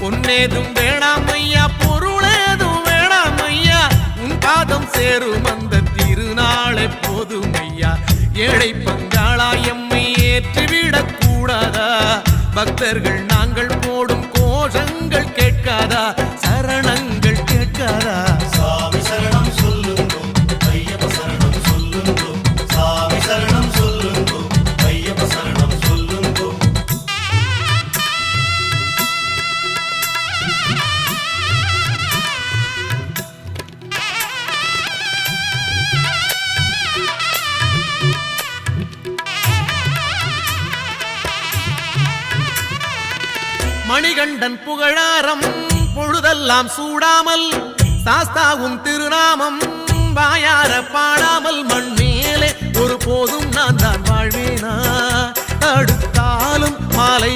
பொன்னேதும் வேணாம் ஐயா பொருளேதும் வேணாம் ஐயா. உன் பாதம் சேரும் அந்த திருநாளை போதும் ஐயா. ஏழை பங்காளா எம்மை ஏற்றிவிடக் கூடாதா பக்தர்கள் நாங்கள் போடும் கோஷங்கள் கேட்காதா? மணிகண்டன் புகழாரம் பொழுதெல்லாம் சூடாமல் சாஸ்தாவும் திருநாமம் வாயார பாடாமல் மண் மேலே ஒரு போதும் நான் தான் வாழ்வேனா? தடுத்தாலும் மாலை